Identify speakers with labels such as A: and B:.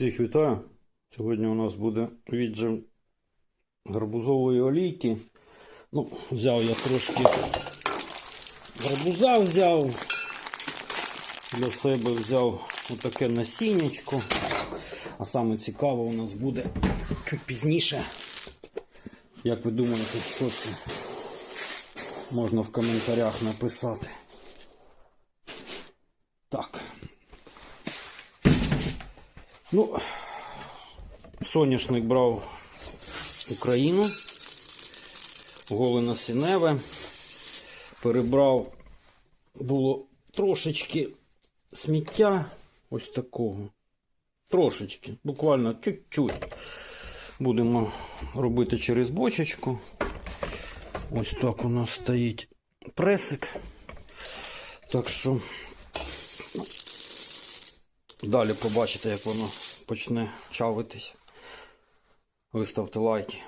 A: Всіх вітаю. Сьогодні у нас буде віджим гарбузової олійки. Ну, взяв я трошки гарбуза взяв. Для себе взяв отаке насіннячко. А саме цікаво у нас буде чуть пізніше. Як ви думаєте, що це? Можна в коментарях написати. Так. Ну, соняшник брав Україну, голе сіневе. Перебрав було трошечки сміття ось такого. Трошечки, буквально чуть-чуть. Будемо робити через бочечку. Ось так у нас стоїть пресик. Так що Далі побачите, як воно почне чавитись. Виставте лайки.